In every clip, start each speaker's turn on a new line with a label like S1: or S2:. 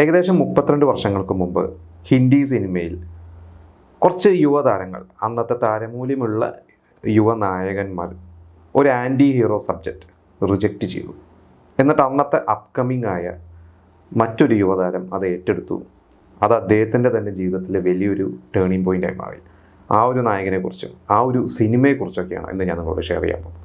S1: ഏകദേശം മുപ്പത്തിരണ്ട് വർഷങ്ങൾക്ക് മുമ്പ് ഹിന്ദി സിനിമയിൽ കുറച്ച് യുവതാരങ്ങൾ അന്നത്തെ താരമൂല്യമുള്ള യുവനായകന്മാർ ഒരു ആന്റി ഹീറോ സബ്ജക്റ്റ് റിജക്റ്റ് ചെയ്തു. എന്നിട്ട് അന്നത്തെ അപ്കമിങ് ആയ മറ്റൊരു യുവതാരം അത് ഏറ്റെടുത്തു. അത് അദ്ദേഹത്തിന്റെ തന്നെ ജീവിതത്തിലെ വലിയൊരു ടേണിംഗ് പോയിന്റായി മാറി. ആ ഒരു നായകനെക്കുറിച്ചും ആ ഒരു സിനിമയെക്കുറിച്ചൊക്കെയാണ് ഇന്ന് ഞാൻ നിങ്ങളോട് ഷെയർ ചെയ്യാൻ പോകുന്നത്.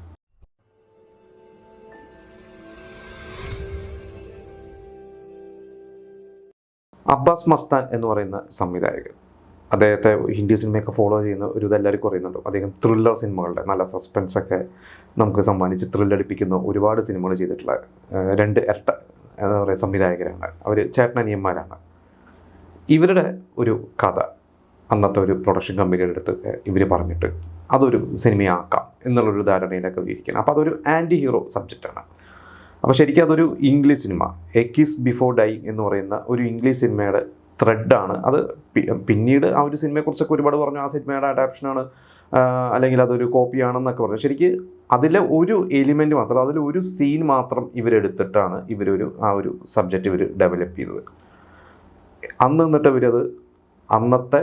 S1: അബ്ബാസ് മസ്താൻ എന്ന് പറയുന്ന സംവിധായകൻ. അദ്ദേഹത്തെ ഹിന്ദി സിനിമയൊക്കെ ഫോളോ ചെയ്യുന്ന ഒരു ഇതെല്ലാവർക്കും അറിയുന്നുണ്ട്? അദ്ദേഹം ത്രില്ലർ സിനിമകളുടെ നല്ല സസ്പെൻസ് ഒക്കെ നമുക്ക് സമ്മാനിച്ച് ത്രില്ലടിപ്പിക്കുന്ന ഒരുപാട് സിനിമകൾ ചെയ്തിട്ടുള്ള രണ്ട് ഇരട്ട എന്താ പറയുക സംവിധായകരാണ്. അവർ ചേട്ടനനിയന്മാരാണ്. ഇവരുടെ ഒരു കഥ അന്നത്തെ ഒരു പ്രൊഡക്ഷൻ കമ്പനിയുടെ അടുത്ത് ഇവർ പറഞ്ഞിട്ട് അതൊരു സിനിമയാക്കാം എന്നുള്ളൊരു ധാരണയിലൊക്കെ ഇരിക്കണം അപ്പോൾ അതൊരു ആന്റി ഹീറോ സബ്ജക്റ്റാണ് അപ്പോൾ ശരിക്കും അതൊരു English cinema A kiss before die എന്ന് പറയുന്ന ഒരു ഇംഗ്ലീഷ് സിനിമയുടെ ത്രെഡാണ് അത് പിന്നീട് ആ ഒരു സിനിമയെക്കുറിച്ചൊക്കെ ഒരുപാട് പറഞ്ഞു. ആ സിനിമയുടെ അഡാപ്ഷനാണ് അല്ലെങ്കിൽ അതൊരു കോപ്പിയാണെന്നൊക്കെ പറഞ്ഞു. ശരിക്ക് അതിലെ ഒരു എലിമെന്റ് മാത്രം അതിൽ ഒരു സീൻ മാത്രം ഇവരെടുത്തിട്ടാണ് ഇവരൊരു ആ ഒരു സബ്ജക്റ്റ് ഇവർ ഡെവലപ്പ് ചെയ്തത്. അന്ന് നിന്നിട്ട് ഇവരത് അന്നത്തെ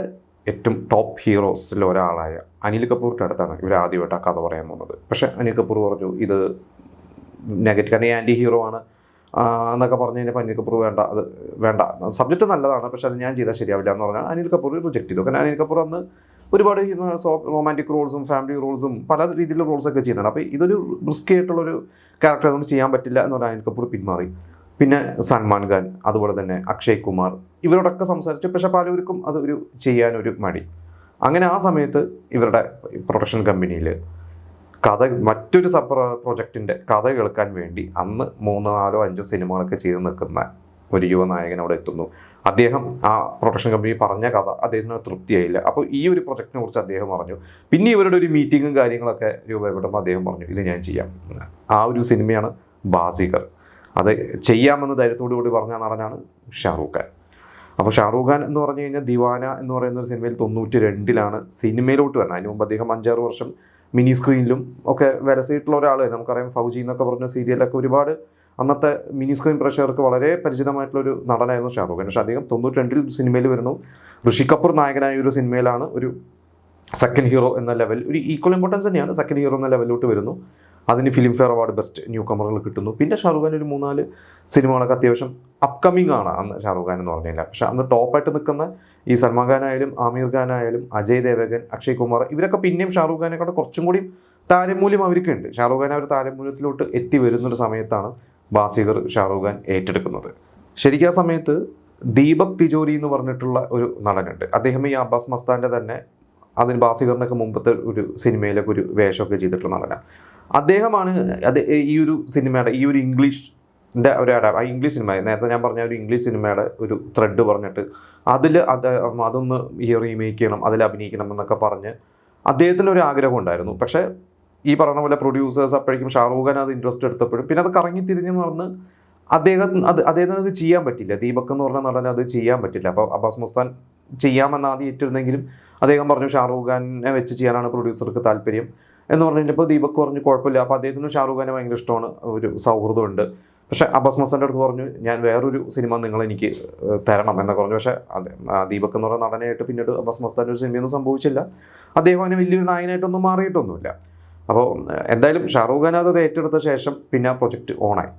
S1: ഏറ്റവും ടോപ്പ് ഹീറോസിൽ ഒരാളായ അനിൽ കപൂറിന്റെ അടുത്താണ് ഇവർ ആദ്യമായിട്ട് ആ കഥ പറയാൻ പോകുന്നത്. പക്ഷേ അനിൽ കപൂർ പറഞ്ഞു ഇത് നെഗറ്റീവ് കാരണം ആന്റി ഹീറോ ആണ്. എന്നൊക്കെ പറഞ്ഞു കഴിഞ്ഞപ്പോൾ അനിൽ കപൂർ വേണ്ട. അത് വേണ്ട. സബ്ജക്റ്റ് നല്ലതാണ് പക്ഷെ അത് ഞാൻ ചെയ്താൽ ശരിയാവില്ല എന്ന് പറഞ്ഞാൽ അനിൽ കപൂർ റിജക്റ്റ് ചെയ്തു. കാരണം അനിൽ കപൂർ അന്ന് ഒരുപാട് റൊമാന്റിക് റോൾസും ഫാമിലി റോൾസും പല രീതിയിലുള്ള റോൾസൊക്കെ ചെയ്യുന്നുണ്ട്. അപ്പോൾ ഇതൊരു റിസ്ക് ആയിട്ടുള്ളൊരു ക്യാരക്ടർ അതുകൊണ്ട് ചെയ്യാൻ പറ്റില്ല എന്ന് പറഞ്ഞാൽ അനിൽ കപൂർ പിന്മാറി. പിന്നെ സൽമാൻ ഖാൻ അതുപോലെ തന്നെ അക്ഷയ് കുമാർ ഇവരോടൊക്കെ സംസാരിച്ചു. പക്ഷേ പലവർക്കും അത് ഒരു ചെയ്യാനൊരു മടി. അങ്ങനെ ആ സമയത്ത് ഇവരുടെ പ്രൊഡക്ഷൻ കമ്പനിയിൽ കഥ മറ്റൊരു സബ് പ്രൊജക്റ്റിന്റെ കഥ കേൾക്കാൻ വേണ്ടി അന്ന് മൂന്നോ നാലോ അഞ്ചോ സിനിമകളൊക്കെ ചെയ്ത് നിൽക്കുന്ന ഒരു യുവനായകൻ അവിടെ എത്തുന്നു. അദ്ദേഹം ആ പ്രൊഡക്ഷൻ കമ്പനി പറഞ്ഞ കഥ അദ്ദേഹത്തിന് തൃപ്തിയായില്ല. അപ്പോൾ ഈ ഒരു പ്രൊജക്റ്റിനെ കുറിച്ച് അദ്ദേഹം പറഞ്ഞു. പിന്നെ ഇവരുടെ ഒരു മീറ്റിങ്ങും കാര്യങ്ങളൊക്കെ രൂപപ്പെടുമ്പോൾ അദ്ദേഹം പറഞ്ഞു ഇത് ഞാൻ ചെയ്യാം. ആ ഒരു സിനിമയാണ് ബാസികർ. അത് ചെയ്യാമെന്ന് ധൈര്യത്തോടു കൂടി പറഞ്ഞ നടനാണ് ഷാറൂഖ് ഖാൻ. അപ്പോൾ ഷാറൂഖ് ഖാൻ എന്ന് പറഞ്ഞു കഴിഞ്ഞാൽ ദിവാന എന്ന് പറയുന്ന ഒരു സിനിമയിൽ തൊണ്ണൂറ്റി രണ്ടിലാണ് സിനിമയിലോട്ട് വരുന്നത്. അതിന് മുമ്പ് അദ്ദേഹം അഞ്ചാറ് വർഷം മിനി സ്ക്രീനിലും ഒക്കെ വരസിയിട്ടുള്ള ഒരാൾ നമുക്കറിയാം ഫൗജി എന്നൊക്കെ പറഞ്ഞ സീരിയലൊക്കെ ഒരുപാട് അന്നത്തെ മിനി സ്ക്രീൻ പ്രേക്ഷകർക്ക് വളരെ പരിചിതമായിട്ടുള്ള ഒരു നടനായിരുന്നു ഷാറൂഖ് പക്ഷേ അദ്ദേഹം തൊണ്ണൂറ്റി രണ്ടിൽ സിനിമയിൽ വരുന്നു. ഋഷി കപൂർ നായകനായ ഒരു സിനിമയിലാണ് ഒരു സെക്കൻഡ് ഹീറോ എന്ന ലെവൽ ഒരു ഈക്വൽ ഇമ്പോർട്ടൻസ് തന്നെയാണ് സെക്കൻഡ് ഹീറോ എന്ന ലെവലിലോട്ട് വരുന്നു. അതിന് film fair award best new കമറുകൾ കിട്ടുന്നു. പിന്നെ ഷാറുഖ് ഖാൻ ഒരു മൂന്നാൽ സിനിമകളൊക്കെ അത്യാവശ്യം അപ്കമിങ് ആണ് അന്ന് ഷാറുഖ് ഖാൻ എന്ന് പറഞ്ഞില്ല പക്ഷെ അന്ന് ടോപ്പായിട്ട് നിൽക്കുന്ന ഈ സൽമാൻ ഖാൻ ആയാലും ആമീർ ഖാൻ ആയാലും അജയ് ദേവഗൻ അക്ഷയ് കുമാർ ഇവരൊക്കെ പിന്നെയും ഷാറുഖ് ഖാനെക്കാളും കുറച്ചും കൂടി താരമൂല്യം അവർക്കുണ്ട്. ഷാറുഖ് ഖാൻ അവർ താരമൂല്യത്തിലോട്ട് എത്തി വരുന്നൊരു സമയത്താണ് ബാസിഗർ ഷാറുഖ് ഖാൻ ഏറ്റെടുക്കുന്നത്. ശരിക്കും ആ സമയത്ത് ദീപക് തിജോരി എന്ന് പറഞ്ഞിട്ടുള്ള ഒരു നടനുണ്ട്. അദ്ദേഹം ഈ അബ്ബാസ് മസ്താന്റെ തന്നെ അതിന് ബാസിഗറിനൊക്കെ മുമ്പത്തെ ഒരു സിനിമയിലൊക്കെ ഒരു വേഷമൊക്കെ ചെയ്തിട്ടുള്ള നടനാണ്. അദ്ദേഹമാണ് അത് ഈ ഒരു സിനിമയുടെ ഈ ഒരു ഇംഗ്ലീഷ് എന്റെ ഒരു ആ ഇംഗ്ലീഷ് സിനിമ നേരത്തെ ഞാൻ പറഞ്ഞ ഒരു ഇംഗ്ലീഷ് സിനിമയുടെ ഒരു ത്രെഡ് പറഞ്ഞിട്ട് അതിൽ അത് അതൊന്ന് റീമേക്ക് ചെയ്യണം അതിൽ അഭിനയിക്കണം എന്നൊക്കെ പറഞ്ഞ് അദ്ദേഹത്തിന് ഒരു ആഗ്രഹം ഉണ്ടായിരുന്നു. പക്ഷേ ഈ പറഞ്ഞ പോലെ പ്രൊഡ്യൂസേഴ്സ് അപ്പോഴേക്കും ഷാറൂഖ് ഖാൻ അത് ഇൻട്രസ്റ്റ് എടുത്തപ്പോഴും പിന്നെ അത് കറങ്ങി തിരിഞ്ഞ് മറന്ന് അദ്ദേഹം അത് അദ്ദേഹത്തിന് അത് ചെയ്യാൻ പറ്റില്ല. ദീപക് എന്ന് പറഞ്ഞ നടൻ അത് ചെയ്യാൻ പറ്റില്ല. അപ്പോൾ അബ്ബാസ് മുസ്താൻ ചെയ്യാമെന്ന് ആദ്യം ഏറ്റിരുന്നെങ്കിലും അദ്ദേഹം പറഞ്ഞു ഷാറൂഖ് ഖാനെ വെച്ച് ചെയ്യാനാണ് പ്രൊഡ്യൂസർക്ക് താല്പര്യം. എന്ന് പറഞ്ഞു കഴിഞ്ഞപ്പോൾ ദീപക് പറഞ്ഞു കുഴപ്പമില്ല. അപ്പോൾ അദ്ദേഹത്തിന് ഷാറൂഖ് ഖാനെ ഭയങ്കര ഇഷ്ടമാണ്. ഒരു സൗഹൃദമുണ്ട്. പക്ഷേ അബ്ബാസ് അടുത്ത് പറഞ്ഞു ഞാൻ വേറൊരു സിനിമ നിങ്ങൾ എനിക്ക് തരണം എന്നൊക്കെ പറഞ്ഞു. പക്ഷേ ദീപക് എന്ന് പറയുന്ന നടനായിട്ട് പിന്നീട് അബ്ബാസ് മസ്താന്റെ ഒരു സിനിമയൊന്നും സംഭവിച്ചില്ല. അദ്ദേഹം അതിന് വലിയൊരു നായകനായിട്ടൊന്നും മാറിയിട്ടൊന്നുമില്ല. അപ്പോൾ എന്തായാലും ഷാറൂഖ് ഖാൻ അത് ഏറ്റെടുത്ത ശേഷം പിന്നെ ആ പ്രൊജക്റ്റ് ഓണായി.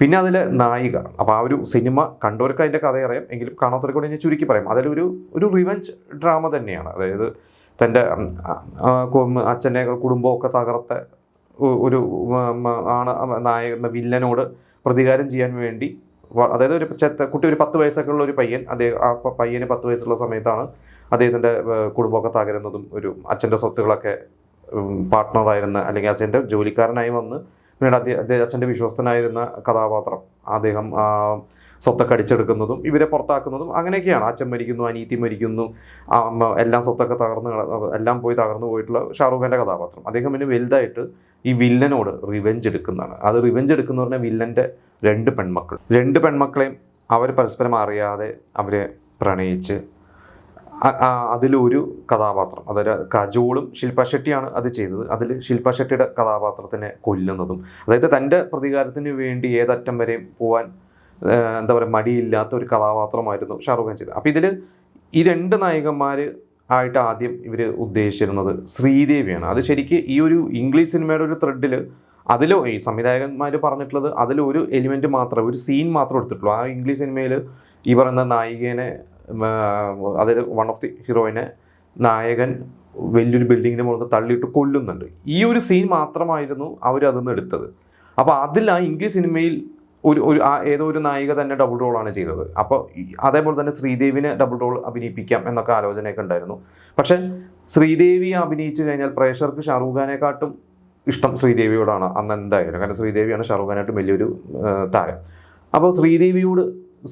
S1: പിന്നെ അതിൽ നായിക. അപ്പോൾ ആ ഒരു സിനിമ കണ്ടവർക്ക് അതിന്റെ കഥ അറിയാം എങ്കിലും കാണാത്തവർക്ക് ഞാൻ ചുരുക്കി പറയാം. അതിലൊരു ഒരു റിവഞ്ച് ഡ്രാമ തന്നെയാണ്. അതായത് തന്റെ അച്ഛന്റെ കുടുംബമൊക്കെ തകർത്ത ഒരു ആണ് നായക വില്ലനോട് പ്രതികാരം ചെയ്യാൻ വേണ്ടി അതായത് ഒരു ചെത്ത കുട്ടി ഒരു പത്ത് വയസ്സൊക്കെ ഉള്ള ഒരു പയ്യൻ അദ്ദേഹം ആ പയ്യന് പത്ത് വയസ്സുള്ള സമയത്താണ് അദ്ദേഹത്തിന്റെ കുടുംബമൊക്കെ തകരുന്നതും ഒരു അച്ഛന്റെ സ്വത്തുകളൊക്കെ പാർട്ട്ണറായിരുന്ന അല്ലെങ്കിൽ അച്ഛന്റെ ജോലിക്കാരനായി വന്ന് പിന്നീട് അദ്ദേഹം അച്ഛന്റെ വിശ്വസ്തനായിരുന്ന കഥാപാത്രം. അദ്ദേഹം സ്വത്തൊക്കെ അടിച്ചെടുക്കുന്നതും ഇവരെ പുറത്താക്കുന്നതും അങ്ങനെയൊക്കെയാണ്. അച്ഛൻ മരിക്കുന്നു അനീതി മരിക്കുന്നു എല്ലാം സ്വത്തൊക്കെ തകർന്ന് എല്ലാം പോയി തകർന്നു പോയിട്ടുള്ള ഷാറൂഖ് ഖാന്റെ കഥാപാത്രം. അദ്ദേഹം പിന്നെ വലുതായിട്ട് ഈ വില്ലനോട് റിവെഞ്ച് എടുക്കുന്നതാണ്. അത് റിവെഞ്ച് എടുക്കുന്ന പറഞ്ഞാൽ വില്ലന്റെ രണ്ട് പെൺമക്കൾ. രണ്ട് പെൺമക്കളെയും അവർ പരസ്പരം അറിയാതെ അവരെ പ്രണയിച്ച് അതിലൊരു കഥാപാത്രം. അതായത് കജോളും ശില്പ ഷെട്ടിയാണ് അത് ചെയ്തത്. അതിൽ ശില്പ ഷെട്ടിയുടെ കഥാപാത്രത്തിനെ കൊല്ലുന്നതും അതായത് തന്റെ പ്രതികാരത്തിന് വേണ്ടി ഏതറ്റം വരെയും ഏഹ് എന്താ പറയുക മടിയില്ലാത്ത ഒരു കഥാപാത്രമായിരുന്നു ഷാറുഖ് ഖാൻ ചെയ്തത്. അപ്പോൾ ഇതിൽ ഈ രണ്ട് നായകന്മാർ ആയിട്ട് ആദ്യം ഇവർ ഉദ്ദേശിച്ചിരുന്നത് ശ്രീദേവിയാണ്. അത് ശരിക്ക് ഈ ഒരു ഇംഗ്ലീഷ് സിനിമയുടെ ഒരു ത്രെഡിൽ അതിൽ ഈ സംവിധായകന്മാർ പറഞ്ഞിട്ടുള്ളത് അതിൽ ഒരു എലിമെന്റ് മാത്രമേ ഒരു സീൻ മാത്രം എടുത്തിട്ടുള്ളൂ. ആ ഇംഗ്ലീഷ് സിനിമയിൽ ഈ പറയുന്ന നായികേനെ അതായത് വൺ ഓഫ് ദി ഹീറോയിനെ നായകൻ വലിയൊരു ബിൽഡിങ്ങിന് മുകളിൽ തള്ളിയിട്ട് കൊല്ലുന്നുണ്ട്. ഈ ഒരു സീൻ മാത്രമായിരുന്നു അവരതിന്ന് എടുത്തത്. അപ്പോൾ അതിൽ ആ ഇംഗ്ലീഷ് സിനിമയിൽ ഒരു ഒരു ആ ഏതോ ഒരു നായിക തന്നെ ഡബിൾ റോളാണ് ചെയ്തത്. അപ്പോൾ അതേപോലെ തന്നെ ശ്രീദേവിനെ ഡബിൾ റോൾ അഭിനയിപ്പിക്കാം എന്നൊക്കെ ആലോചനയൊക്കെ ഉണ്ടായിരുന്നു. പക്ഷേ ശ്രീദേവി അഭിനയിച്ചു കഴിഞ്ഞാൽ പ്രേക്ഷകർക്ക് ഷാറൂഖ് ഖാനെക്കാട്ടും ഇഷ്ടം ശ്രീദേവിയോടാണ് അന്ന് എന്തായാലും. കാരണം ശ്രീദേവിയാണ് ഷാറൂഖ് ഖാനായിട്ടും വലിയൊരു താരം. അപ്പോൾ ശ്രീദേവിയോട്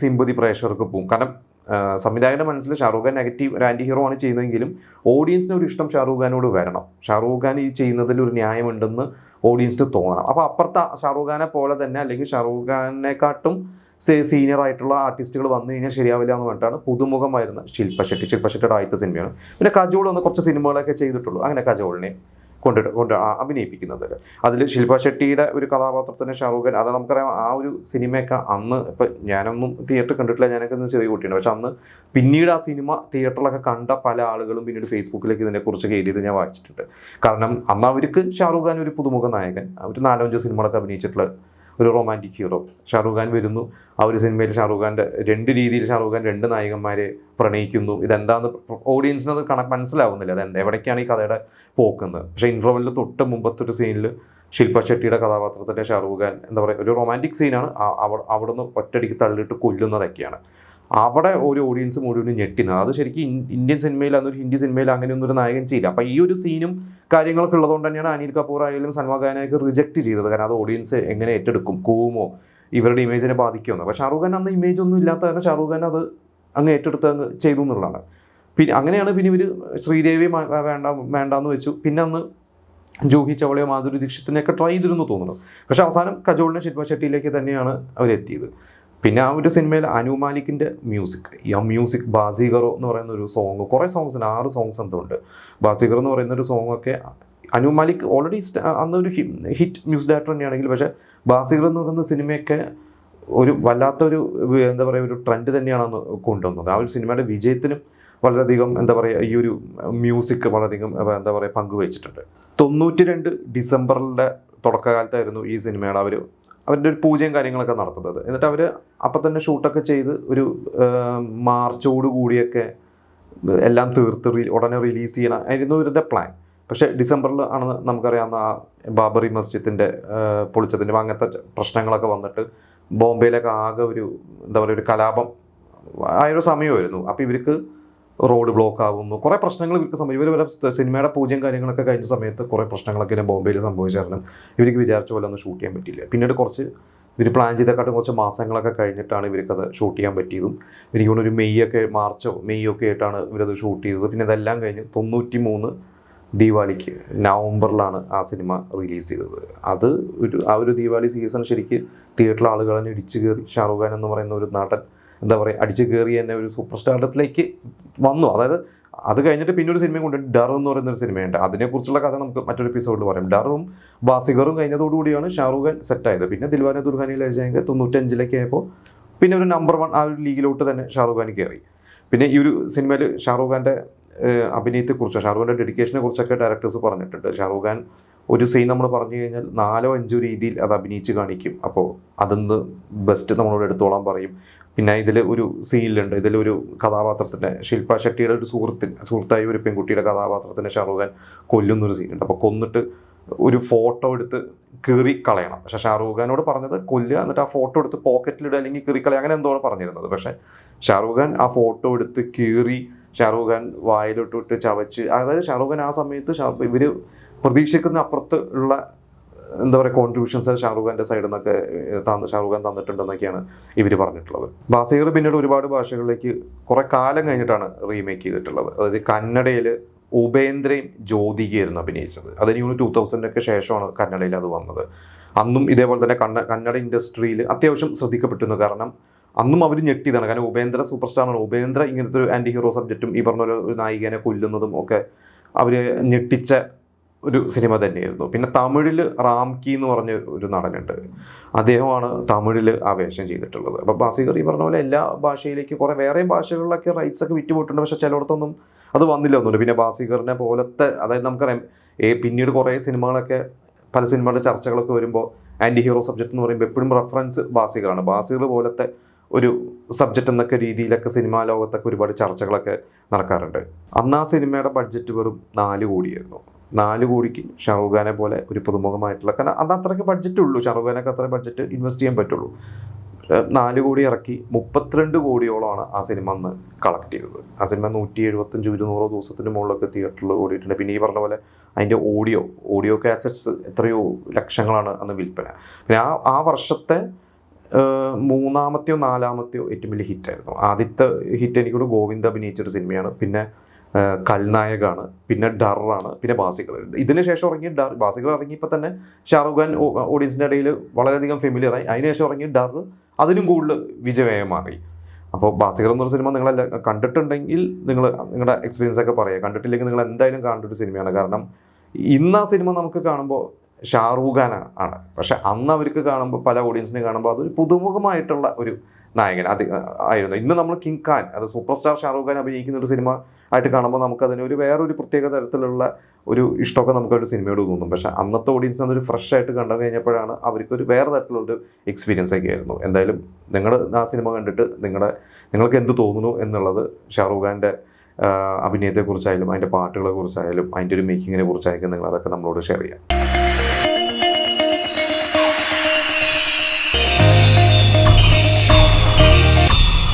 S1: സിമ്പതി പ്രേക്ഷകർക്ക് പോവും. കാരണം ആ, സംവിധായകന്റെ മനസ്സിൽ ഷാറൂഖ് ഖാൻ നെഗറ്റീവ് ഒരു ആന്റി ഹീറോ ആണ് ചെയ്യുന്നതെങ്കിലും ഓഡിയൻസിന് ഒരു ഇഷ്ടം ഷാറൂഖ് ഖാനോട് വരണം. ഷാറൂഖ് ഖാൻ ഈ ചെയ്യുന്നതിൽ ഒരു ന്യായമുണ്ടെന്ന് ഓഡിയൻസിന് തോന്നണം. അപ്പോൾ അപ്പുറത്തെ ഷാറൂഖ് ഖാനെ പോലെ തന്നെ അല്ലെങ്കിൽ ഷാറൂഖ് ഖാനെക്കാട്ടും സീനിയർ ആയിട്ടുള്ള ആർട്ടിസ്റ്റുകൾ വന്നു കഴിഞ്ഞാൽ ശരിയാവില്ല എന്ന് പറഞ്ഞിട്ടാണ് പുതുമുഖമായിരുന്ന ശില്പ ഷെട്ടി. ശില്പ ആദ്യത്തെ സിനിമയാണ് പിന്നെ കജോൾ ഒന്ന് കുറച്ച് സിനിമകളൊക്കെ ചെയ്തിട്ടുള്ളൂ. അങ്ങനെ കജോളിനെ കൊണ്ടിട്ട് കൊണ്ട് അഭിനയിപ്പിക്കുന്നത് അതിൽ ശില്പ ഷെട്ടിയുടെ ഒരു കഥാപാത്രത്തിന് ഷാറൂഖ് ഖാൻ അത് നമുക്കറിയാം ആ ഒരു സിനിമയൊക്കെ അന്ന് ഇപ്പം ഞാനൊന്നും തിയേറ്റർ കണ്ടിട്ടില്ല ഞാനൊക്കെ ഇന്ന് ചെറിയ കുട്ടിയാണ്. പക്ഷെ അന്ന് പിന്നീട് ആ സിനിമ തിയേറ്ററിലൊക്കെ കണ്ട പല ആളുകളും പിന്നീട് ഫേസ്ബുക്കിലേക്ക് ഇതിനെക്കുറിച്ച് എഴുതിയത് ഞാൻ വായിച്ചിട്ടുണ്ട്. കാരണം അന്ന് അവർക്ക് ഷാറൂഖ് ഖാൻ ഒരു പുതുമുഖ നായകൻ നാലോ അഞ്ചോ സിനിമകളൊക്കെ അഭിനയിച്ചിട്ടുള്ള ഒരു റൊമാന്റിക് ഹീറോ ഷാറൂഖ് ഖാൻ വരുന്നു. ആ ഒരു സിനിമയിൽ ഷാറൂഖ് ഖാന്റെ രണ്ട് രീതിയിൽ ഷാറൂഖ് ഖാൻ രണ്ട് നായകന്മാരെ പ്രണയിക്കുന്നു. ഇതെന്താന്ന് ഓഡിയൻസിന് അത് കണക്ക് മനസ്സിലാവുന്നില്ല. അത് എവിടേക്കാണ് ഈ കഥയുടെ പോക്കുന്നത് പക്ഷേ ഇൻട്രോവലിൽ തൊട്ട് മുമ്പത്തെ ഒരു സീനിൽ ശില്പ ഷെട്ടിയുടെ കഥാപാത്രത്തിന്റെ ഷാറൂഖ് ഖാൻ എന്താ പറയുക ഒരു റൊമാന്റിക് സീനാണ് അവിടെ അവിടുന്ന് ഒറ്റടിക്ക് തള്ളിയിട്ട് കൊല്ലുന്നതൊക്കെയാണ്. അവിടെ ഒരു ഓഡിയൻസ് മുഴുവനും ഞെട്ടിനത് അത് ശരിക്കും ഇന്ത്യൻ സിനിമയിൽ അന്നൊരു ഹിന്ദി സിനിമയിൽ അങ്ങനെയൊന്നും ഒരു നായകൻ ചെയ്യില്ല. അപ്പം ഈ ഒരു സീനും കാര്യങ്ങളൊക്കെ ഉള്ളതുകൊണ്ട് തന്നെയാണ് അനിൽ കപൂർ ആയാലും സൽമാൻ റിജക്ട് ചെയ്തത്. കാരണം അത് ഓഡിയൻസ് എങ്ങനെ ഏറ്റെടുക്കും? കൂമോ ഇവരുടെ ഇമേജിനെ ബാധിക്കുമെന്ന് പക്ഷേ ഷാറുഖ് ഖാൻ അന്ന് ഇമേജ് ഒന്നും ഇല്ലാത്ത കാരണം ഷാറുഖ് ഖാൻ അത് അങ്ങ് ഏറ്റെടുത്ത് അങ്ങ് ചെയ്തു എന്നുള്ളതാണ്. പിന്നെ അങ്ങനെയാണ് പിന്നെ ഇവർ ശ്രീദേവി വേണ്ട വേണ്ടാന്ന് വെച്ചു. പിന്നെ അന്ന് ജൂഹി ചവളയോ മാധുരി ദീക്ഷിത്തിനെയൊക്കെ ട്രൈ ചെയ്തിരുന്നു തോന്നുന്നു. പക്ഷേ അവസാനം കജോളിനെ ശില്പ ഷെട്ടിയിലേക്ക് തന്നെയാണ് അവരെത്തിയത്. പിന്നെ ആ ഒരു സിനിമയിൽ അനു മാലിക്കിന്റെ മ്യൂസിക് ഈ ആ മ്യൂസിക് ബാസിഗറോ എന്ന് പറയുന്ന ഒരു സോങ് കുറേ സോങ്സ് ഉണ്ട് ആറ് സോങ്സ് എന്തോ ഉണ്ട്. ബാസിഗർ എന്ന് പറയുന്ന ഒരു സോങ് ഒക്കെ അനു മാലിക് ഓൾറെഡി അന്നൊരു ഹിറ്റ് മ്യൂസിക് ഡയറക്ടർ തന്നെയാണെങ്കിൽ പക്ഷേ ബാസിഗർ എന്ന് പറയുന്ന സിനിമയൊക്കെ ഒരു വല്ലാത്തൊരു എന്താ പറയുക ഒരു ട്രെൻഡ് തന്നെയാണ് കൊണ്ടുവന്നത്. ആ ഒരു സിനിമയുടെ വിജയത്തിനും വളരെയധികം എന്താ പറയുക ഈ ഒരു മ്യൂസിക് വളരെയധികം എന്താ പറയുക പങ്കുവച്ചിട്ടുണ്ട് തൊണ്ണൂറ്റി രണ്ട് ഡിസംബറിന്റെ തുടക്കകാലത്തായിരുന്നു ഈ സിനിമയുടെ അവർ അവരുടെ ഒരു പൂജയും കാര്യങ്ങളൊക്കെ നടത്തുന്നത്. എന്നിട്ട് അവർ അപ്പം തന്നെ ഷൂട്ടൊക്കെ ചെയ്ത് ഒരു മാർച്ചോട് കൂടിയൊക്കെ എല്ലാം തീർത്ത് ഉടനെ റിലീസ് ചെയ്യണം ആയിരുന്നു ഇവരുടെ പ്ലാൻ. പക്ഷേ ഡിസംബറിൽ ആണ് നമുക്കറിയാവുന്ന ആ ബാബറി മസ്ജിദിന്റെ പൊളിച്ചതിന്റെ അങ്ങനത്തെ പ്രശ്നങ്ങളൊക്കെ വന്നിട്ട് ബോംബെയിലൊക്കെ ആകെ ഒരു എന്താ പറയുക ഒരു കലാപം ആയൊരു സമയമായിരുന്നു. അപ്പോൾ ഇവർക്ക് റോഡ് ബ്ലോക്ക് ആകുന്നു കുറേ പ്രശ്നങ്ങൾ ഇവർക്ക് സംഭവിച്ചു ഇവർ വരെ സിനിമയുടെ പൂജയും കാര്യങ്ങളൊക്കെ കഴിഞ്ഞ സമയത്ത് കുറേ പ്രശ്നങ്ങളൊക്കെ ഇങ്ങനെ ബോംബെയിൽ സംഭവിച്ചായിരുന്നു. ഇവർക്ക് വിചാരിച്ച പോലെ ഒന്നും ഷൂട്ട് ചെയ്യാൻ പറ്റിയില്ല. പിന്നീട് കുറച്ച് ഇവർ പ്ലാൻ ചെയ്തേക്കാട്ടും കുറച്ച് മാസങ്ങളൊക്കെ കഴിഞ്ഞിട്ടാണ് ഇവർക്കത് ഷൂട്ട് ചെയ്യാൻ പറ്റിയതും. എനിക്ക് ഒരു മെയ് ഒക്കെ മാർച്ചോ മെയ് ഒക്കെ ആയിട്ടാണ് ഇവരത് ഷൂട്ട് ചെയ്തത്. പിന്നെ ഇതെല്ലാം കഴിഞ്ഞ് തൊണ്ണൂറ്റി മൂന്ന് ദീപാവലിക്ക് നവംബറിലാണ് ആ സിനിമ റിലീസ് ചെയ്തത്. അത് ഒരു ആ ഒരു ദീപാവലി സീസൺ ശരിക്ക് തിയേറ്ററിലെ ആളുകളെ ഇടിച്ചു കയറി. ഷാറുഖ് ഖാൻ എന്ന് പറയുന്ന ഒരു നടൻ എന്താ പറയുക അടിച്ചു കയറി തന്നെ ഒരു സൂപ്പർ സ്റ്റാർഡത്തിലേക്ക് വന്നു. അതായത് അത് കഴിഞ്ഞിട്ട് പിന്നെ ഒരു സിനിമയും കൊണ്ട് ഡർ എന്ന് പറയുന്ന ഒരു സിനിമയുണ്ട്. അതിനെക്കുറിച്ചുള്ള കഥ നമുക്ക് മറ്റൊരു എപ്പിസോഡിൽ പറയാം. ഡറും ബാസിഗറും കഴിഞ്ഞതോടുകൂടിയാണ് ഷാറൂഖ് ഖാൻ സെറ്റായത് പിന്നെ ദിൽവാന ദുർഖാനിയിൽ അയച്ചെങ്കിൽ തൊണ്ണൂറ്റഞ്ചിലേക്ക് ആയപ്പോൾ പിന്നെ ഒരു നമ്പർ വൺ ആ ഒരു ലീഗിലോട്ട് തന്നെ ഷാറൂഖ് ഖാൻ കയറി പിന്നെ ഈ ഒരു സിനിമയിൽ ഷാറൂഖ് ഖാന്റെ അഭിനയത്തെക്കുറിച്ച് ഷാറുഖാന്റെ ഖാന്റെ ഡെഡിക്കേഷനെ കുറിച്ചൊക്കെ ഡയറക്ടേഴ്സ് പറഞ്ഞിട്ടുണ്ട്. ഷാറുഖാൻ ഖാൻ ഒരു സീൻ നമ്മൾ പറഞ്ഞു കഴിഞ്ഞാൽ നാലോ അഞ്ചോ രീതിയിൽ അത് അഭിനയിച്ച് കാണിക്കും. അപ്പോൾ അതിന്ന് ബെസ്റ്റ് നമ്മളോട് എടുത്തോളാൻ പറയും. പിന്നെ ഇതിൽ ഒരു സീനിലുണ്ട് ഇതിലൊരു കഥാപാത്രത്തിന്റെ ശില്പ ഷെട്ടിയുടെ ഒരു സുഹൃത്തിന് സുഹൃത്തായ ഒരു പെൺകുട്ടിയുടെ കഥാപാത്രത്തിനെ ഷാറുഖാൻ ഖാൻ കൊല്ലുന്നൊരു സീനുണ്ട് അപ്പോൾ കൊന്നിട്ട് ഒരു ഫോട്ടോ എടുത്ത് കീറി കളയണം പക്ഷേ ഷാറൂഖ് ഖാനോട് പറഞ്ഞത് കൊല്ലുക എന്നിട്ട് ആ ഫോട്ടോ എടുത്ത് പോക്കറ്റിലിടുക അല്ലെങ്കിൽ കീറി കളയുക അങ്ങനെ എന്തോ പറഞ്ഞിരുന്നത്. പക്ഷേ ഷാറൂഖ് ഖാൻ ആ ഫോട്ടോ എടുത്ത് കീറി ഷാറൂഖ് ഖാൻ വായിലോട്ടിട്ട് ചവച്ച്. അതായത് ഷാറൂഖ് ഖാൻ ആ സമയത്ത് ഇവർ പ്രതീക്ഷിക്കുന്ന അപ്പുറത്ത് ഉള്ള എന്താ പറയുക കോൺട്രിബ്യൂഷൻസ് ഷാറൂഖ് ഖാന്റെ സൈഡിൽ നിന്നൊക്കെ തന്ന് ഷാറൂഖ് ഖാൻ തന്നിട്ടുണ്ടെന്നൊക്കെയാണ് ഇവർ പറഞ്ഞിട്ടുള്ളത്. ബാസീർ പിന്നീട് ഒരുപാട് ഭാഷകളിലേക്ക് കുറേ കാലം കഴിഞ്ഞിട്ടാണ് റീമേക്ക് ചെയ്തിട്ടുള്ളത്. അതായത് കന്നഡയിൽ ഉപേന്ദ്രയും ജ്യോതികയായിരുന്നു അഭിനയിച്ചത്. അതിന് ടൂ തൗസൻഡൊക്കെ ശേഷമാണ് കന്നഡയിൽ അത് വന്നത്. അന്നും ഇതേപോലെ തന്നെ കന്ന കന്നഡ ഇൻഡസ്ട്രിയിൽ അത്യാവശ്യം ശ്രദ്ധിക്കപ്പെട്ടിരുന്നു. കാരണം അന്നും അവർ ഞെട്ടിയതാണ്. കാരണം ഉപേന്ദ്ര സൂപ്പർ സ്റ്റാറാണ് ഉപേന്ദ്ര ഇങ്ങനത്തെ ഒരു ആന്റി ഹീറോ സബ്ജക്റ്റും ഈ പറഞ്ഞ ഒരു നായികനെ കൊല്ലുന്നതും ഒക്കെ അവർ ഞെട്ടിച്ച ഒരു സിനിമ തന്നെയായിരുന്നു. പിന്നെ തമിഴിൽ റാംകി എന്ന് പറഞ്ഞ ഒരു നടനുണ്ട്. അദ്ദേഹമാണ് തമിഴിൽ ആവേശം ചെയ്തിട്ടുള്ളത്. അപ്പോൾ ബാസിഗർ ഈ പറഞ്ഞ പോലെ എല്ലാ ഭാഷയിലേക്ക് കുറേ വേറെ ഭാഷകളിലൊക്കെ റൈറ്റ്സ് ഒക്കെ വിറ്റുപോയിട്ടുണ്ട്. പക്ഷേ ചിലയിടത്തൊന്നും അത് വന്നില്ല ഒന്നുമില്ല പിന്നെ ബാസിഗറിനെ പോലത്തെ അതായത് നമുക്കറിയാം ഏ പിന്നീട് കുറേ സിനിമകളൊക്കെ പല സിനിമകളുടെ ചർച്ചകളൊക്കെ വരുമ്പോൾ ആന്റി ഹീറോ സബ്ജക്റ്റ് എന്ന് പറയുമ്പോൾ എപ്പോഴും റെഫറൻസ് ബാസിഗറാണ് ബാസിഗർ പോലത്തെ ഒരു സബ്ജക്റ്റ് എന്നൊക്കെ രീതിയിലൊക്കെ സിനിമാ ലോകത്തൊക്കെ ഒരുപാട് ചർച്ചകളൊക്കെ നടക്കാറുണ്ട്. അന്ന് ആ സിനിമയുടെ ബഡ്ജറ്റ് വെറും നാല് കോടിയായിരുന്നു. നാല് കോടിക്ക് ഷാറുഖ് ഖാനെ പോലെ ഒരു പുതുമുഖമായിട്ടുള്ള കാരണം അന്ന് അത്രയ്ക്ക് ബഡ്ജറ്റ് ഉള്ളൂ. ഷാറുഖ് ഖാനൊക്കെ ബഡ്ജറ്റ് ഇൻവെസ്റ്റ് ചെയ്യാൻ പറ്റുള്ളൂ. നാല് കോടി ഇറക്കി മുപ്പത്തിരണ്ട് കോടിയോളമാണ് ആ സിനിമ അന്ന് കളക്ട് ചെയ്തത്. ആ സിനിമ നൂറ്റി എഴുപത്തഞ്ച് ഇരുന്നൂറോ ദിവസത്തിന് മുകളിലൊക്കെ തിയേറ്ററിൽ ഓടിയിട്ടുണ്ട്. പിന്നെ ഈ പറഞ്ഞ പോലെ അതിന്റെ ഓഡിയോ ഓഡിയോ കാസറ്റ്സ് എത്രയോ ലക്ഷങ്ങളാണ് അന്ന് വിൽപ്പന. പിന്നെ ആ ആ വർഷത്തെ മൂന്നാമത്തെയോ നാലാമത്തെയോ ഏറ്റവും വലിയ ഹിറ്റായിരുന്നു ആദ്യത്തെ ഹിറ്റ് എനിക്കോട് ഗോവിന്ദ് അഭിനയിച്ചൊരു സിനിമയാണ് പിന്നെ കൽനായകാണ് പിന്നെ ഡറാണ് പിന്നെ ബാസികൾ. ഇതിന് ശേഷം ഡർ ബാസികൾ ഇറങ്ങിയപ്പോൾ തന്നെ ഷാറുഖ് ഖാൻ ഓഡിയൻസിന്റെ ഇടയിൽ വളരെയധികം ഫെമിലിയറായി അതിനുശേഷം ഇറങ്ങിയ ഡർ അതിലും കൂടുതൽ വിജയമായി മാറി. അപ്പോൾ ബാസികൾ എന്നൊരു സിനിമ നിങ്ങളെല്ലാം കണ്ടിട്ടുണ്ടെങ്കിൽ നിങ്ങൾ നിങ്ങളുടെ എക്സ്പീരിയൻസ് ഒക്കെ പറയുക കണ്ടിട്ടില്ലെങ്കിൽ നിങ്ങൾ എന്തായാലും കാണേണ്ട ഒരു സിനിമയാണ് കാരണം ഇന്ന് ആ സിനിമ നമുക്ക് കാണുമ്പോൾ ഷാറൂഖ് ഖാൻ ആണ്. പക്ഷെ അന്ന് അവർക്ക് കാണുമ്പോൾ പല ഓഡിയൻസിനെ കാണുമ്പോൾ അതൊരു പുതുമുഖമായിട്ടുള്ള ഒരു നായകൻ അത് ആയിരുന്നു. ഇന്ന് നമ്മൾ കിങ് ഖാൻ അത് സൂപ്പർ സ്റ്റാർ ഷാറൂഖ് ഖാൻ അഭിനയിക്കുന്ന ഒരു സിനിമ ആയിട്ട് കാണുമ്പോൾ നമുക്ക് അതിന് ഒരു വേറൊരു പ്രത്യേക തരത്തിലുള്ള ഒരു ഇഷ്ടമൊക്കെ നമുക്ക് ഒരു സിനിമയോട് തോന്നും. പക്ഷേ അന്നത്തെ ഓഡിയൻസിന് അതൊരു ഫ്രഷ് ആയിട്ട് കണ്ടു കഴിഞ്ഞപ്പോഴാണ് അവർക്കൊരു വേറെ തരത്തിലുള്ളൊരു എക്സ്പീരിയൻസ് ഒക്കെ ആയിരുന്നു. എന്തായാലും നിങ്ങൾ ആ സിനിമ കണ്ടിട്ട് നിങ്ങളുടെ നിങ്ങൾക്ക് എന്ത് തോന്നുന്നു എന്നുള്ളത് ഷാറൂഖ് ഖാന്റെ അഭിനയത്തെക്കുറിച്ചായാലും അതിന്റെ പാട്ടുകളെ കുറിച്ചായാലും അതിന്റെ ഒരു മേക്കിങ്ങിനെ കുറിച്ചായാലും നിങ്ങൾ അതൊക്കെ നമ്മളോട് ഷെയർ ചെയ്യാം.